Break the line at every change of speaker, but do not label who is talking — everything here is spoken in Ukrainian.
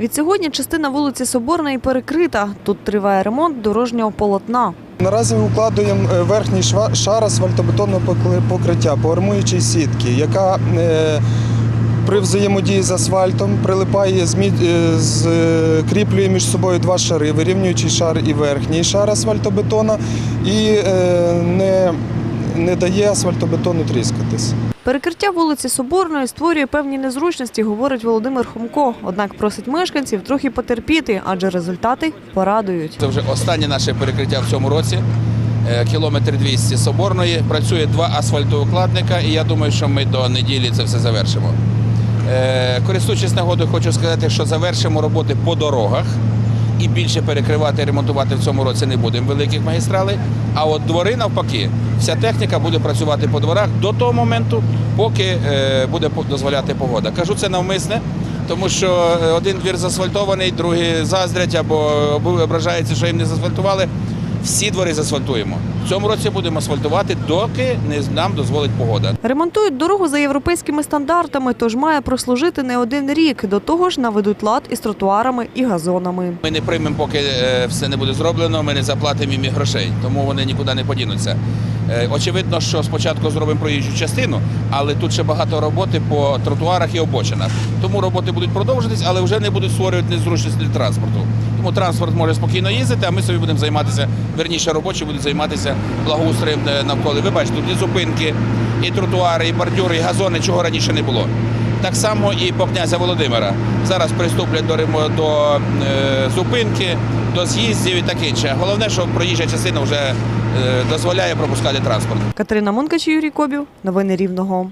Від сьогодні частина вулиці Соборної перекрита. Тут триває ремонт дорожнього полотна.
Наразі укладуємо е, верхній шар асфальтобетонного покриття по армуючій сітки, яка е, при взаємодії з асфальтом прилипає, е, скріплює між собою два шари, вирівнюючий шар і верхній шар асфальтобетона, і не дає асфальтобетону тріскатись.
Перекриття вулиці Соборної створює певні незручності, говорить Володимир Хомко. Однак просить мешканців трохи потерпіти, адже результати порадують.
Це вже останнє наше перекриття в цьому році. Е, Кілометр 200 Соборної. Працює два асфальтоукладника, і я думаю, що ми до неділі це все завершимо. Е, Користуючись нагодою, хочу сказати, що завершимо роботи по дорогах і більше перекривати, ремонтувати в цьому році не будемо великих магістралей. А от двори навпаки, вся техніка буде працювати по дворах до того моменту, поки е, буде дозволяти погода. Кажу це навмисне, тому що е, один двір заасфальтований, другий заздрять або ображається, що їм не заасфальтували. Всі двори заасфальтуємо. В цьому році будемо асфальтувати, доки не нам дозволить погода.
Ремонтують дорогу за європейськими стандартами, тож має прослужити не один рік. До того ж наведуть лад із тротуарами і газонами.
Ми не приймемо, поки е, все не буде зроблено. Ми не заплатимо їм грошей, тому вони нікуди не подінуться. Е, Очевидно, що спочатку зробимо проїжджу частину, але тут ще багато роботи по тротуарах і обочинах. Тому роботи будуть продовжуватись, але вже не будуть створювати незручності для транспорту. Тому транспорт може спокійно їздити, а ми собі будемо займатися, верніше робочі будуть займатися благоустроєм е, навколо. Ви бачите, тут і зупинки, і тротуари, і бордюри, і газони, чого раніше не було. Так само і по князя Володимира. Зараз приступлять до до е, зупинки, до з'їздів і таке інше. Головне, що проїжджа частина вже е, дозволяє пропускати транспорт.
Катерина Монкач, Юрій Кобів. Новини Рівного.